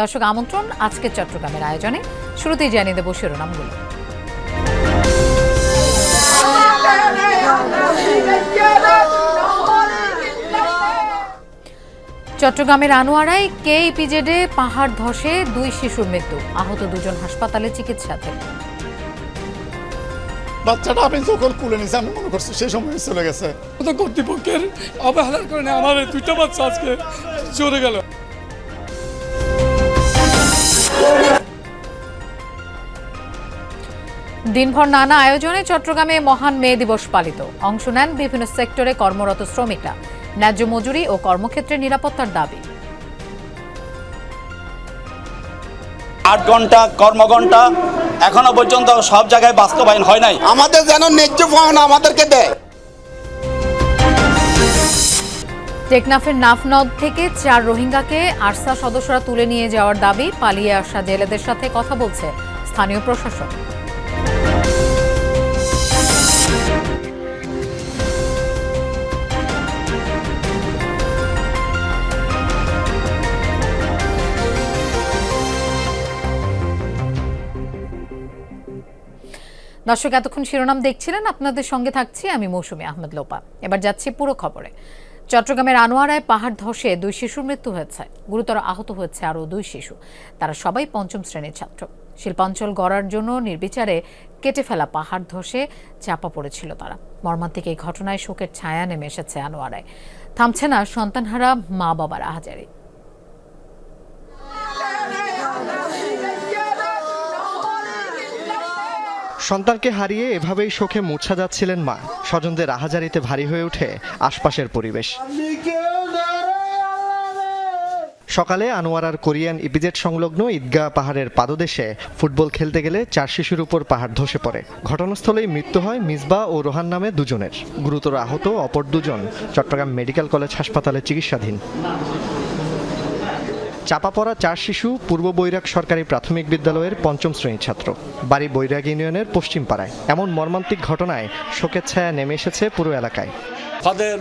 দর্শক আমন্ত্রণ আজকের চট্টগ্রামের আয়োজনে। শুরুতেই জানিয়ে দেব শিরোনামগুলো। চট্টগ্রামের আনোয়ারায় কে ইপিজেডে পাহাড় ধসে দুই শিশুর মৃত্যু। আহত দুজন হাসপাতালে চিকিৎসাধীন। বাচ্চাটা আমি যখন কুলে নিয়েছি আমি মনে করছি সেই সময় চলে গেছে। তো কর্তৃপক্ষের অবহেলার কারণে আমার এই দুইটা বাচ্চা আজকে চলে গেল। দিনভর নানা আয়োজনে চট্টগ্রামে মহান মে দিবস পালিত। অংশ নেন বিভিন্ন সেক্টরে কর্মরত শ্রমিকরা। ন্যায্য মজুরি ও কর্মক্ষেত্রে নিরাপত্তার দাবি। আট ঘণ্টা কর্মঘণ্টা এখনও পর্যন্ত সব জায়গায় বাস্তবায়ন হয় নাই। আমাদের যেন ন্যায্য পাওনা আমাদেরকে দেয়। টেকনাফের নাফনদ থেকে চার রোহিঙ্গাকে আরসা সদস্যরা তুলে নিয়ে যাওয়ার দাবি পালিয়ে আসা জেলেদের সাথে কথা বলছে স্থানীয় প্রশাসন। দর্শক, এতক্ষণ শিরোনাম দেখছিলেন। আপনাদের সঙ্গে থাকছি আমি মৌসুমী আহমেদ লোপা। এবার যাচ্ছি পুরো খবরে। চট্টগ্রামের আনোয়ারায় পাহাড় ধসে দুই শিশুর মৃত্যু হয়েছে। গুরুতর আহত হয়েছে আরও দুই শিশু। তারা সবাই পঞ্চম শ্রেণির ছাত্র। শিল্পাঞ্চল গড়ার জন্য নির্বিচারে কেটে ফেলা পাহাড় ধসে চাপা পড়েছিল তারা। মর্মান্তিক এই ঘটনায় শোকের ছায়া নেমে এসেছে আনোয়ারায়। থামছে না সন্তানহারা মা বাবার আহাজারি। সন্তানকে হারিয়ে এভাবেই শোকে মূর্ছা যাচ্ছিলেন মা। স্বজনদের আহাজারিতে ভারী হয়ে ওঠে আশপাশের পরিবেশ। সকালে আনোয়ারার কোরিয়ান ইপিজেড সংলগ্ন ঈদগাহ পাহাড়ের পাদদেশে ফুটবল খেলতে গেলে চার শিশুর উপর পাহাড় ধসে পড়ে। ঘটনাস্থলেই মৃত্যু হয় মিসবা ও রোহান নামে দুজনের। গুরুতর আহত অপর দুজন চট্টগ্রাম মেডিকেল কলেজ হাসপাতালে চিকিৎসাধীন। চাপা পড়া চার শিশু পূর্ব বৈরাগ সরকারি প্রাথমিক বিদ্যালয়ের পঞ্চম শ্রেণির ছাত্র। বাড়ি বৈরাগ ইউনিয়নের পশ্চিম পাড়ায়। এমন মর্মান্তিক ঘটনায় শোকের ছায়া নেমে এসেছে পুরো এলাকায়।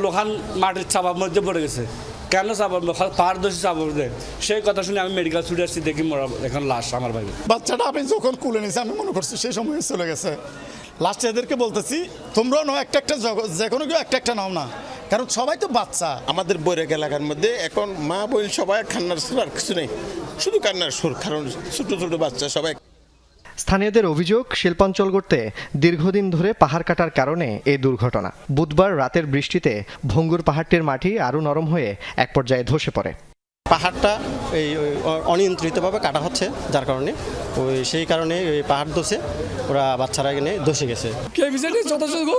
লোহান মাটির চাপার মধ্যে পড়ে গেছে। কেন চাপার পাহাড় দোষী চাপার মধ্যে সেই কথা শুনে আমি মেডিকেল ছুটে আসছি দেখি মরা এখন লাশ আমার ভাই বাচ্চাটা আমি যখন কুলে নিয়েছি আমি মনে করছি সেই সময় চলে গেছে। লাস্টে এদেরকে বলতেছি তোমরাও নাও একটা একটা যে কোনো কেউ একটা একটা নাও না। কারণ সবাই তো বাচ্চা। আমাদের বৈরাগ এলাকার মধ্যে এখন মা বোন সবাই কান্নার সুর আর কিছু নেই। শুধু কান্নার সুর কারণ ছোট ছোট বাচ্চা সবাই স্থানীয়দের অভিযোগ শিল্পাঞ্চল গড়তে দীর্ঘদিন ধরে পাহাড় কাটার কারণে এই দুর্ঘটনা। বুধবার রাতের বৃষ্টিতে ভঙ্গুর পাহাড়টির মাটি আরও নরম হয়ে এক পর্যায়ে ধসে পড়ে। পাহাড়টা এই অনিয়ন্ত্রিতভাবে কাটা হচ্ছে যার কারণে। ওই সেই কারণে ওই পাহাড় দোষে ওরা বাচ্চারা এখানে দোষে গেছে। যথাযথ?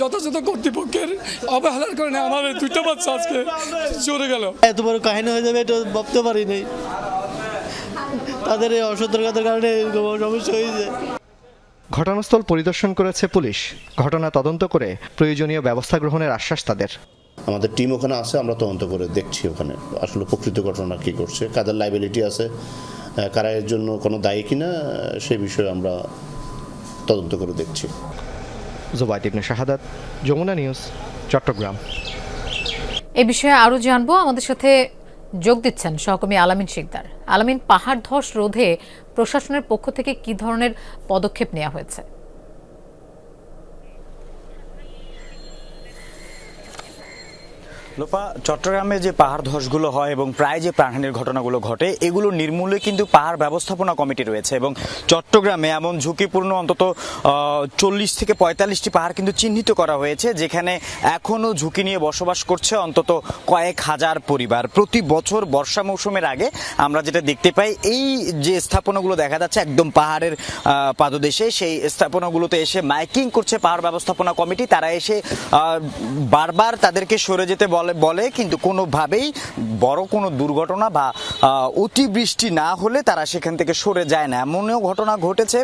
যথাযথ কর্তৃপক্ষের অবহেলার কারণে আমার এই দুইটা বাচ্চা আজকে চলে গেল। এত বড় কাহিনী হয়ে যাবে এটা ভাবতে পারিনি। তাদের এই অসতর্কতার কারণে সমস্যা হয়েছে। ঘটনাস্থল পরিদর্শন করেছে পুলিশ। ঘটনা তদন্ত করে প্রয়োজনীয় ব্যবস্থা গ্রহণের আশ্বাস তাদের। আমাদের টিম ওখানে আছে আমরা তদন্ত করে দেখছি ওখানে আসলে প্রকৃত ঘটনা কী করছে কাদের লাইবিলিটি আছে কারা এর জন্য কোনো দায়ী কিনা সেই বিষয়ে আমরা তদন্ত করে দেখছি। জোবাইদ ইবনে শাহাদাত যমুনা নিউজ চট্টগ্রাম। এ বিষয়ে আরও জানব। আমাদের সাথে যোগ দিচ্ছেন সহকর্মী আলামিন শিকদার। আলামিন পাহাড় ধস রোধে প্রশাসনের পক্ষ থেকে কি ধরনের পদক্ষেপ নেওয়া হয়েছে? লোপা, চট্টগ্রামে যে পাহাড় ধসগুলো হয় এবং প্রায় যে প্রাণহানির ঘটনাগুলো ঘটে, এগুলো নির্মূলে কিন্তু পাহাড় ব্যবস্থাপনা কমিটি রয়েছে এবং চট্টগ্রামে এমন ঝুঁকিপূর্ণ অন্তত চল্লিশ থেকে পঁয়তাল্লিশটি পাহাড় কিন্তু চিহ্নিত করা হয়েছে, যেখানে এখনও ঝুঁকি নিয়ে বসবাস করছে অন্তত কয়েক হাজার পরিবার। প্রতি বছর বর্ষা মৌসুমের আগে আমরা যেটা দেখতে পাই, এই যে স্থাপনাগুলো দেখা যাচ্ছে একদম পাহাড়ের পাদদেশে, সেই স্থাপনাগুলোতে এসে মাইকিং করছে পাহাড় ব্যবস্থাপনা কমিটি, তারা এসে বারবার তাদেরকে সরে যেতে বলে বলে কিন্তু কোনোভাবেই বড় কোনো দুর্ঘটনা বা অতিবৃষ্টি না হলে তারা সেখান থেকে সরে যায় না। এমনও ঘটনা ঘটেছে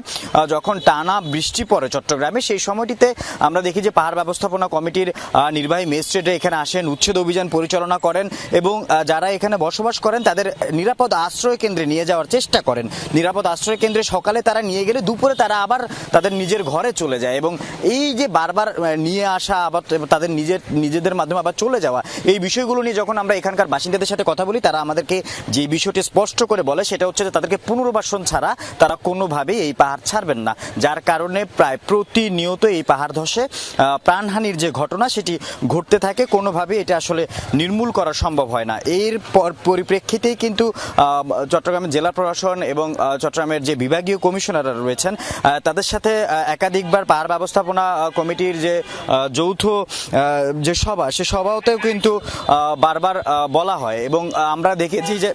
যখন টানা বৃষ্টি পড়ে চট্টগ্রামে, সেই সময়টিতে আমরা দেখি যে পাহাড় ব্যবস্থাপনা কমিটির নির্বাহী ম্যাজিস্ট্রেটরা এখানে আসেন, উচ্ছেদ অভিযান পরিচালনা করেন এবং যারা এখানে বসবাস করেন তাদের নিরাপদ আশ্রয় কেন্দ্রে নিয়ে যাওয়ার চেষ্টা করেন। নিরাপদ আশ্রয় কেন্দ্রে সকালে তারা নিয়ে গেলে দুপুরে তারা আবার তাদের নিজের ঘরে চলে যায় এবং এই যে বারবার নিয়ে আসা আবার তাদের নিজের, নিজেদের মাধ্যমে আবার চলে যাওয়া এই বিষয়গুলো নিয়ে যখন আমরা এখানকার বাসিন্দাদের সাথে কথা বলি, তারা আমাদেরকে যে বিষয়টি স্পষ্ট করে বলে, সেটা হচ্ছে যে তাদেরকে পুনর্বাসন ছাড়া তারা কোনোভাবেই এই পাহাড় ছাড়বেন না। যার কারণে প্রায় প্রতিনিয়ত এই পাহাড় ধসে প্রাণহানির যে ঘটনা, সেটি ঘটতে থাকে। কোনোভাবেই এটা আসলে নির্মূল করা সম্ভব হয় না। এর পরিপ্রেক্ষিতেই কিন্তু চট্টগ্রামের জেলা প্রশাসন এবং চট্টগ্রামের যে বিভাগীয় কমিশনাররা রয়েছেন তাদের সাথে একাধিকবার পাহাড় ব্যবস্থাপনা কমিটির যে যৌথ যে সভা, সে সভাতেও কিন্তু আহ, বারবার বলা হয় এবং আমরা দেখেছি যে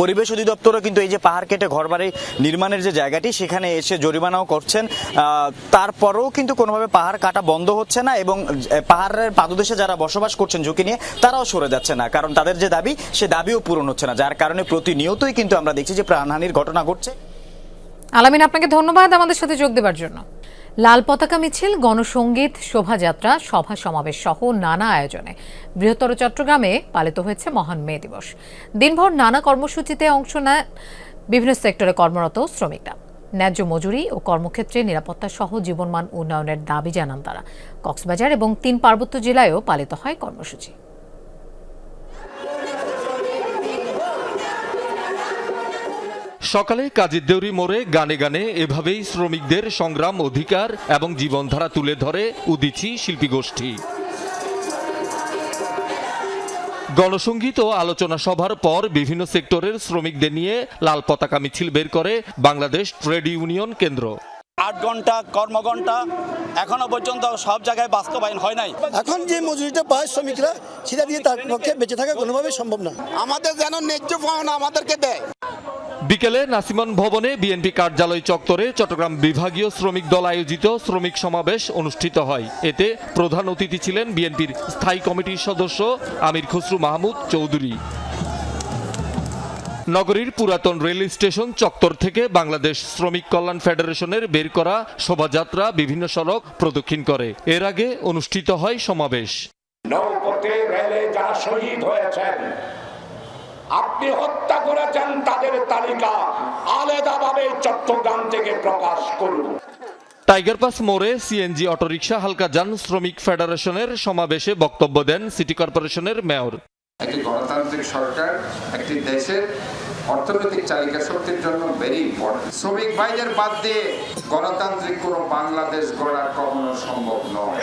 পরিবেশ অধিদপ্তরও কিন্তু এই যে পাহাড় কেটে ঘরবাড়ি নির্মাণের যে জায়গাটি সেখানে এসে জরিমানাও করছেন। তারপরেও কিন্তু কোনোভাবে পাহাড় কাটা বন্ধ হচ্ছে না এবং পাহাড়ের পাদদেশে যারা বসবাস করছেন ঝুঁকি নিয়ে তারাও সরে যাচ্ছে না। কারণ তাদের যে দাবি সে দাবিও পূরণ হচ্ছে না। যার কারণে প্রতিনিয়তই কিন্তু আমরা দেখছি যে প্রাণহানির ঘটনা ঘটছে। আলামিন আপনাকে ধন্যবাদ আমাদের সাথে যোগ দেওয়ার জন্য। লাল পতাকা মিছিল গণসঙ্গীত শোভাযাত্রা, সভা সমাবেশ সহ নানা আয়োজনে। বৃহত্তর চট্টগ্রামে পালিত হয়েছে মহান মে দিবস। দিনভর নানা কর্মসূচিতে অংশ নেয় বিভিন্ন সেক্টরে কর্মরত শ্রমিকরা। ন্যায্য মজুরি ও কর্মক্ষেত্রে নিরাপত্তা সহ জীবনমান উন্নয়নের দাবি জানান তারা। কক্সবাজার এবং তিন পার্বত্য জেলায়ও পালিত হয় কর্মসূচি। সকালে কাজী দেউরি মোড়ে গানে গানে এভাবেই শ্রমিকদের সংগ্রাম অধিকার এবং জীবনধারা তুলে ধরে উদিচি শিল্পী গোষ্ঠী গণসংগীত ও আলোচনা সভার পর বিভিন্ন সেক্টরের শ্রমিকদের নিয়ে লাল পতাকা মিছিল বের করে বাংলাদেশ ট্রেড ইউনিয়ন কেন্দ্র। আট ঘণ্টা কর্মঘণ্টা এখনও পর্যন্ত সব জায়গায় বাস্তবায়ন হয় নাই। এখন যে মজুরিটা পায় শ্রমিকরা সেটা দিয়ে তার পক্ষে বেঁচে থাকা কোনোভাবেই সম্ভব না। আমাদের যেন ন্যায্য পাওনা আমাদেরকে দেয়। বিকেলে নাসিমন ভবনে বিএনপি কার্যালয় চত্বরে চট্টগ্রাম বিভাগীয় শ্রমিক দল আয়োজিত শ্রমিক সমাবেশ অনুষ্ঠিত হয়। এতে প্রধান অতিথি ছিলেন বিএনপির স্থায়ী কমিটির সদস্য আমির খসরু মাহমুদ চৌধুরী। নগরীর পুরাতন রেল স্টেশন চত্বর থেকে বাংলাদেশ শ্রমিক কল্যাণ ফেডারেশনের বের করা শোভাযাত্রা বিভিন্ন সড়ক প্রদক্ষিণ করে। এর আগে অনুষ্ঠিত হয় সমাবেশ। নৌপথে রেলে শহীদ হয়েছেন আপনি হত্যা করেছেন তাদের তালিকা আলাদাভাবে চট্টগ্রাম থেকে প্রকাশ করুন। টাইগার পাস মোড়ে সিএনজি অটোরিকশা হালকা যান শ্রমিক ফেডারেশনের সমাবেশে বক্তব্য দেন সিটি কর্পোরেশনের মেয়র। একটি গণতান্ত্রিক সরকার একটি দেশের অর্থনৈতিক চালিকা শক্তির জন্য ভেরি ইম্পর্টেন্ট শ্রমিক ভাইদের বাদ দিয়ে গণতান্ত্রিক কোনো বাংলাদেশ গড়া কখনো সম্ভব নয়।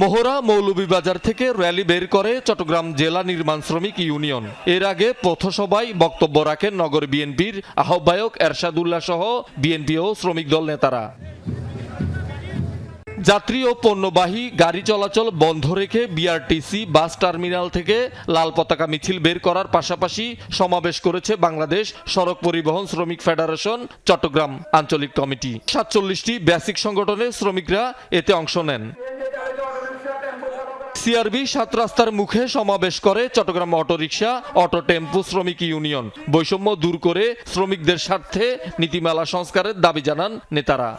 মোহরা মৌলভীবাজার থেকে র্যালি বের করে চট্টগ্রাম জেলা নির্মাণ শ্রমিক ইউনিয়ন। এর আগে পথসভায় বক্তব্য রাখেন নগর বিএনপির আহ্বায়ক এরশাদুল্লাহ সহ বিএনপি ও শ্রমিক দল নেতারা। যাত্রী ও পণ্যবাহী গাড়ি চলাচল বন্ধ রেখে বিআরটিসি বাস টার্মিনাল থেকে লাল পতাকা মিছিল বের করার পাশাপাশি সমাবেশ করেছে বাংলাদেশ সড়ক পরিবহন শ্রমিক ফেডারেশন চট্টগ্রাম আঞ্চলিক কমিটি। সাতচল্লিশটি বেসিক সংগঠনের শ্রমিকরা এতে অংশ নেন। সিআরবি সাত রাস্তার মুখে সমাবেশ করে চট্টগ্রাম অটোরিকশা, অটো টেম্পো, শ্রমিক ইউনিয়ন। বৈষম্য দূর করে শ্রমিকদের স্বার্থে নীতিমালা সংস্কারের দাবি জানান নেতারা।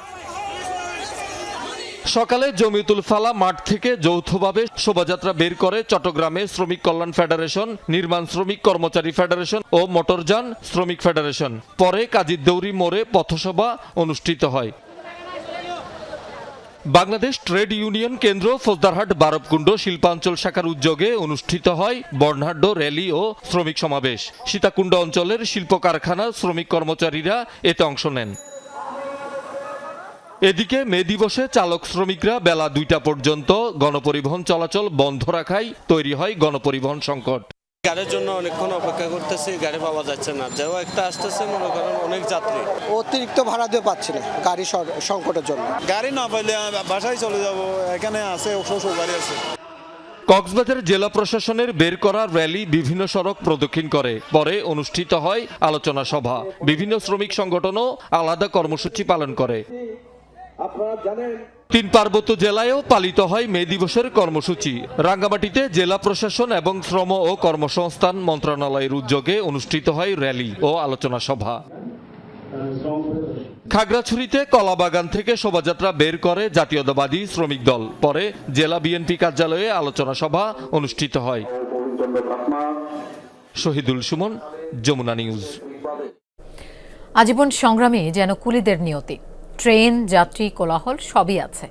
সকালে জমিয়তুল ফালা মাঠ থেকে যৌথভাবে শোভাযাত্রা বের করে চট্টগ্রামে শ্রমিক কল্যাণ ফেডারেশন, নির্মাণ শ্রমিক কর্মচারী ফেডারেশন ও মোটরযান শ্রমিক ফেডারেশন। পরে কাজী দৌরি মোড়ে পথসভা অনুষ্ঠিত হয়। বাংলাদেশ ট্রেড ইউনিয়ন কেন্দ্র ফৌজদারহাট বারবকুণ্ড শিল্পাঞ্চল শাখার উদ্যোগে অনুষ্ঠিত হয় বর্ণাঢ্য র্যালি ও শ্রমিক সমাবেশ। সীতাকুণ্ড অঞ্চলের শিল্প কারখানা শ্রমিক কর্মচারীরা এতে অংশ নেন। এদিকে মে দিবসে চালক শ্রমিকরা বেলা দুইটা পর্যন্ত গণপরিবহন চলাচল বন্ধ রাখায় তৈরি হয় গণপরিবহন সংকট। গাড়ির জন্য অনেকক্ষণ অপেক্ষা করতেছি গাড়ি পাওয়া যাচ্ছে না। যেও একটা আসতেছে মনে করেন অনেক যাত্রী। অতিরিক্ত ভাড়া দিয়ে পাচ্ছি না গাড়ি সংকটের জন্য। গাড়ি না পাইলে বাসায় চলে যাব এখানে আছে ওষুধ গাড়ি আছে। কক্সবাজার জেলা প্রশাসনের বের করা র্যালি বিভিন্ন সড়ক প্রদক্ষিণ করে পরে অনুষ্ঠিত হয় আলোচনা সভা। বিভিন্ন শ্রমিক সংগঠনও আলাদা কর্মসূচি পালন করে। তিন পার্বত্য জেলায়ও পালিত হয় মে দিবসের কর্মসূচি। রাঙ্গামাটিতে জেলা প্রশাসন এবং শ্রম ও কর্মসংস্থান মন্ত্রণালয়ের উদ্যোগে অনুষ্ঠিত হয় র্যালি ও আলোচনা সভা। খাগড়াছড়িতে কলাবাগান থেকে শোভাযাত্রা বের করে জাতীয়তাবাদী শ্রমিক দল। পরে জেলা বিএনপি কার্যালয়ে আলোচনা সভা অনুষ্ঠিত হয়। শহীদুল সুমন, যমুনা নিউজ। আজীবন সংগ্রামে যেন কুলিদের নিয়তি। ট্রেন, যাত্রী, কোলাহল সবই আছে।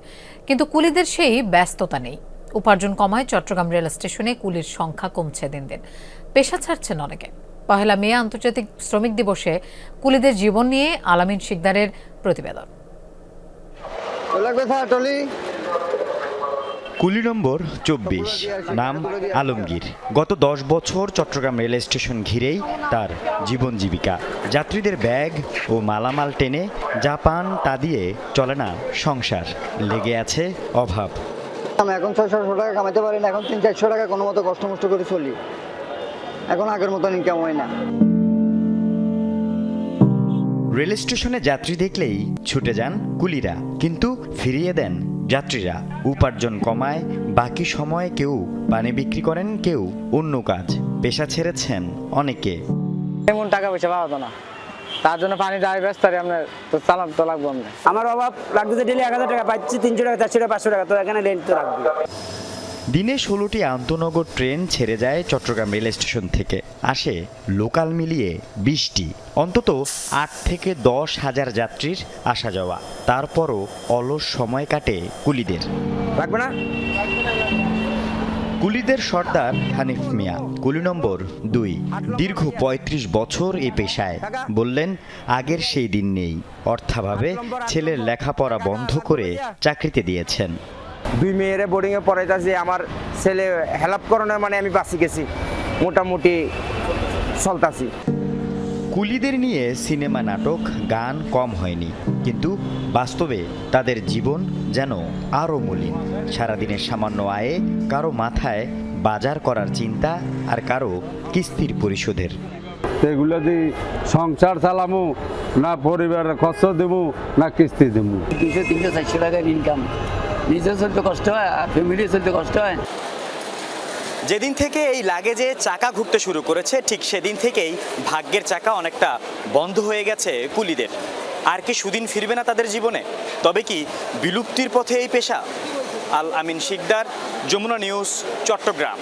কিন্তু কুলিদের সেই ব্যস্ততা নেই। উপার্জন কমায় চট্টগ্রাম রেল স্টেশনে কুলির সংখ্যা কমছে দিন দিন। পেশা ছাড়ছেন অনেকে। পহেলা মে আন্তর্জাতিক শ্রমিক দিবসে কুলিদের জীবন নিয়ে আলামিন শিকদারের প্রতিবেদন। কুলি নম্বর চব্বিশ নাম আলমগীর। গত দশ বছর চট্টগ্রাম রেল স্টেশন ঘিরেই তার জীবন জীবিকা। যাত্রীদের ব্যাগ ও মালামাল টেনে যা পান তা দিয়ে চলে না সংসার। লেগে আছে অভাব। আমি এখন ছয়শো টাকা কামাতে পারি না এখন তিন চারশো টাকা কোনো মতো কষ্ট মষ্ট করে চলি। এখন আগের মতন ইনকাম হয় না। রেল স্টেশনে যাত্রী দেখলেই ছুটে যান কুলিরা কিন্তু ফিরিয়ে দেন যাত্রীরা উপার্জন কমায় বাকি সময়ে কেউ পানি বিক্রি করেন কেউ অন্য কাজ। পেশা ছেড়েছেন অনেকে। তেমন টাকা পয়সা পাওয়া তো না। তার জন্য পানি ড্রাইভ ব্যস্ত আপনার তো চালান তো লাগবো আমার অভাব লাগতেছে ডেলি এক হাজার টাকা পাচ্ছি তিনশো টাকা চারশো টাকা পাঁচশো টাকা তো এখানে রেন্ট তো লাগবে। দিনে ষোলোটি আন্তনগর ট্রেন ছেড়ে যায় চট্টগ্রাম রেল স্টেশন থেকে। আসে লোকাল মিলিয়ে বিশটি। অন্তত আট থেকে দশ হাজার যাত্রীর আসা যাওয়া। তারপরও অলস সময় কাটে কুলিদের। লাগবে না? কুলিদের সর্দার হানিফ মিয়া কুলি নম্বর দুই। দীর্ঘ ৩৫ বছর এ পেশায়। বললেন আগের সেই দিন নেই। অর্থাভাবে ছেলের লেখাপড়া বন্ধ করে চাকরিতে দিয়েছেন। দুই মেয়েরে বোর্ডিংয়ে পড়াইতেছি আমার ছেলে হেল্প করানোর মানে আমি বাঁচি গেছি। মোটামুটি চলতাছি। কুলিদের নিয়ে সিনেমা নাটক গান কম হয়নি কিন্তু বাস্তবে তাদের জীবন যেন আরও মলিন। সারাদিনের সামান্য আয়ে কারও মাথায় বাজার করার চিন্তা আর কারও কিস্তির পরিশোধের। এগুলো দিয়ে সংসার চালামু না পরিবারের খরচ দেবো না কিস্তি দেবো দুইশো তিনশো চারশো টাকার ইনকাম নিজে চলতে কষ্ট হয় আর ফ্যামিলি চলতে কষ্ট হয়। যেদিন থেকে এই লাগেজে চাকা ঘুরতে শুরু করেছে ঠিক সেদিন থেকেই ভাগ্যের চাকা অনেকটা বন্ধ হয়ে গেছে কুলিদের। আর কি সুদিন ফিরবে না তাদের জীবনে? তবে কি বিলুপ্তির পথে এই পেশা? আল আমিন শিকদার যমুনা নিউজ চট্টগ্রাম।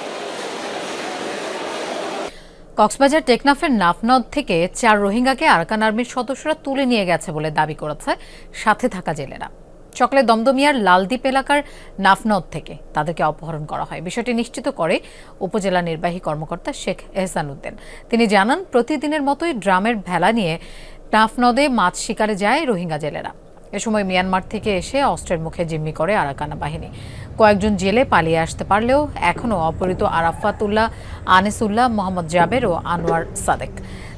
কক্সবাজার টেকনাফের নাফনদ থেকে চার রোহিঙ্গাকে আরাকান আর্মির সদস্যরা তুলে নিয়ে গেছে বলে দাবি করেছে সাথে থাকা জেলেরা। সকালে দমদমিয়ার লালদ্বীপ এলাকার নাফনদ থেকে তাদেরকে অপহরণ করা হয়। বিষয়টি নিশ্চিত করে উপজেলা নির্বাহী কর্মকর্তা শেখ এহসান উদ্দিন। তিনি জানান, প্রতিদিনের মতোই ড্রামের ভেলা নিয়ে নাফনদে মাছ শিকারে যায় রোহিঙ্গা জেলেরা। এ সময় মিয়ানমার থেকে এসে অস্ত্রের মুখে জিম্মি করে আরাকানা বাহিনী। কয়েকজন জেলে পালিয়ে আসতে পারলেও এখনও অপহৃত আরাফাতুল্লাহ, আনিসুল্লাহ, মোহাম্মদ জাবের ও আনোয়ার সাদেক।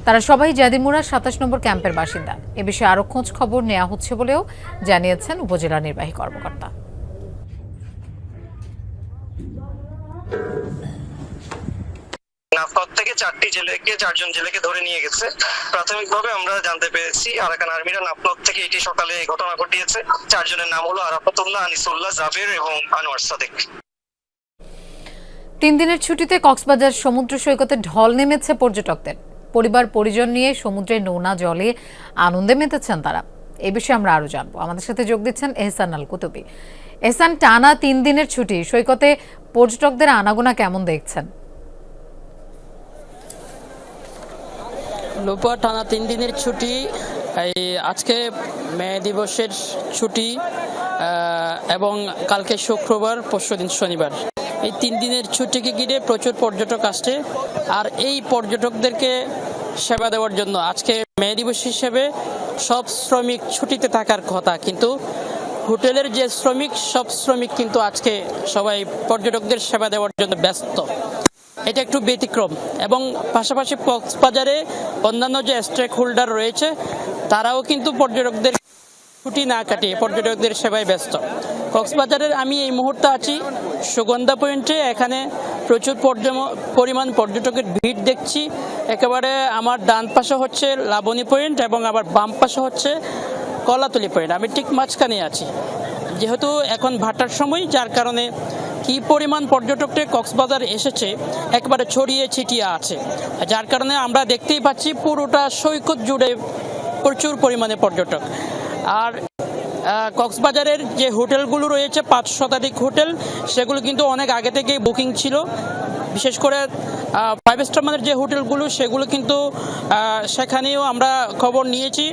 তারা সবাই জাদিমুরা সাতাশ নম্বর ক্যাম্পের বাসিন্দা। এ বিষয়ে আরও খোঁজ খবর নেওয়া হচ্ছে বলেও জানিয়েছেন উপজেলা নির্বাহী কর্মকর্তা। নাফকত থেকে চারটি জেলেকে চারজন জেলেকে ধরে নিয়ে গেছে। প্রাথমিকভাবে আমরা জানতে পেরেছি আরাকান আর্মিরা নাফনদ থেকে এটি সকালে ঘটনা ঘটিয়েছে। চারজনের নাম হলো আরাফাতুল্লাহ আনিসুল্লাহ জাবের এবং আনোয়ার সাদেক। তিন দিনের ছুটিতে কক্সবাজার সমুদ্র সৈকতে ঢল নেমেছে পর্যটকদের। পরিবার, পরিজন নিয়ে সমুদ্রে নোনা জলে আনন্দে মেতেছেন তারা। এ বিষয়ে আমরা আরও জানব। আমাদের সাথে যোগ দিচ্ছেন এহসান আল কুতুবি। এহসান, টানা তিন দিনের ছুটি, সৈকতে পর্যটকদের আনাগোনা কেমন দেখছেন? লোপা, টানা তিন দিনের ছুটি। এই আজকে মে দিবসের ছুটি এবং কালকে শুক্রবার, পরশু দিন শনিবার। এই তিন দিনের ছুটিকে ঘিরে প্রচুর পর্যটক আসছে। আর এই পর্যটকদেরকে সেবা দেওয়ার জন্য। আজকে মে দিবস হিসেবে সব শ্রমিক ছুটিতে থাকার কথা, কিন্তু হোটেলের যে শ্রমিক, সব শ্রমিক কিন্তু আজকে সবাই পর্যটকদের সেবা দেওয়ার জন্য ব্যস্ত। এটা একটু ব্যতিক্রম। এবং পাশাপাশি কক্সবাজারে অন্যান্য যে স্টেক হোল্ডার রয়েছে, তারাও কিন্তু পর্যটকদের ছুটি না কাটিয়ে পর্যটকদের সেবায় ব্যস্ত। কক্সবাজারের আমি এই মুহূর্তে আছি সুগন্ধা পয়েন্টে। এখানে প্রচুর পরিমাণ পর্যটকের ভিড় দেখছি। একেবারে আমার ডান পাশে হচ্ছে লাবণী পয়েন্ট এবং আবার বাম পাশে হচ্ছে কলাতলি পয়েন্ট। আমি ঠিক মাঝখানে আছি। যেহেতু এখন ভাটার সময়, যার কারণে কি পরিমাণ পর্যটকদের কক্সবাজার এসেছে, একবারে ছড়িয়ে ছিটিয়ে আছে। যার কারণে আমরা দেখতেই পাচ্ছি পুরোটা সৈকত জুড়ে প্রচুর পরিমাণে পর্যটক। আর কক্সবাজারের যে হোটেলগুলো রয়েছে, পাঁচ শতাধিক হোটেল, সেগুলো কিন্তু অনেক আগে থেকেই বুকিং ছিল। বিশেষ করে ফাইভ স্টার মানের যে হোটেলগুলো, সেগুলো কিন্তু সেখানেও আমরা খবর নিয়েছি।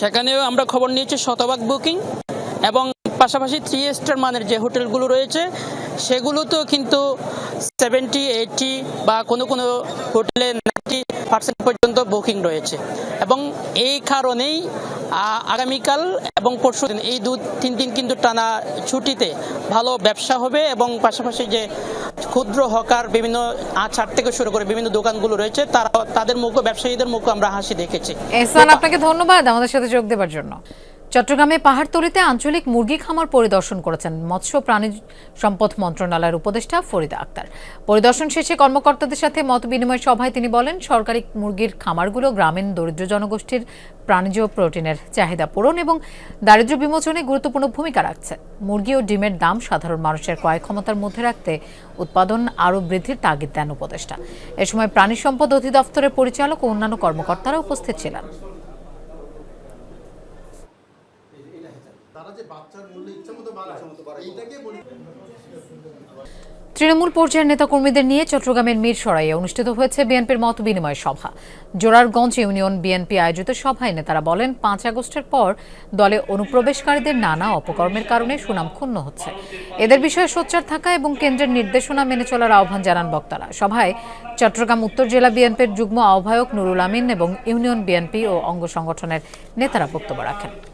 সেখানেও আমরা খবর নিয়েছি শতভাগ বুকিং এবং পাশাপাশি থ্রি স্টার মানের যে হোটেলগুলো রয়েছে সেগুলোতেও কিন্তু সেভেন্টি এইটি বা কোনো কোনো হোটেলে নাইনটি পার্সেন্ট পর্যন্ত বুকিং রয়েছে। এবং এই কারণেই আগামীকাল এবং পরশু দিন এই দু তিন দিন কিন্তু টানা ছুটিতে ভালো ব্যবসা হবে এবং পাশাপাশি যে ক্ষুদ্র হকার বিভিন্ন আচার থেকে শুরু করে বিভিন্ন দোকানগুলো রয়েছে তারা তাদের মুখ ব্যবসায়ীদের মুখ আমরা হাসি দেখেছি। এহসান আপনাকে ধন্যবাদ আমাদের সাথে যোগ দেওয়ার জন্য। চট্টগ্রামে পাহাড়তলিতে আঞ্চলিক মুরগি খামার পরিদর্শন করেছেন মৎস্য প্রাণী সম্পদ মন্ত্রণালয়ের উপদেষ্টা ফরিদা আক্তার। পরিদর্শন শেষে কর্মকর্তাদের সাথে মত বিনিময় সভায় তিনি বলেন, সরকারি মুরগির খামারগুলো গ্রামীণ দরিদ্র জনগোষ্ঠীর প্রাণীজ প্রোটিনের চাহিদা পূরণ এবং দারিদ্র্য বিমোচনে গুরুত্বপূর্ণ ভূমিকা রাখছে। মুরগি ও ডিমের দাম সাধারণ মানুষের ক্রয় ক্ষমতার মধ্যে রাখতে উৎপাদন আরও বৃদ্ধির তাগিদ দেন উপদেষ্টা। এ সময় প্রাণী সম্পদ অধিদপ্তরের পরিচালক ও অন্যান্য কর্মকর্তারা উপস্থিত ছিলেন। তৃণমূল পর্যায়ের নেতাকর্মীদের নিয়ে চট্টগ্রামের মিরসরাইয়ে অনুষ্ঠিত হয়েছে বিএনপির মত বিনিময় সভা। জোরারগঞ্জ ইউনিয়ন বিএনপি আয়োজিত সভায় নেতারা বলেন পাঁচ আগস্টের পর দলে অনুপ্রবেশকারীদের নানা অপকর্মের কারণে সুনাম ক্ষুণ্ণ হচ্ছে। এদের বিষয়ে সোচ্চার থাকা এবং কেন্দ্রের নির্দেশনা মেনে চলার আহ্বান জানান বক্তারা। সভায় চট্টগ্রাম উত্তর জেলা বিএনপির যুগ্ম আহ্বায়ক নুরুল আমিন এবং ইউনিয়ন বিএনপি ও অঙ্গ সংগঠনের নেতারা বক্তব্য রাখেন।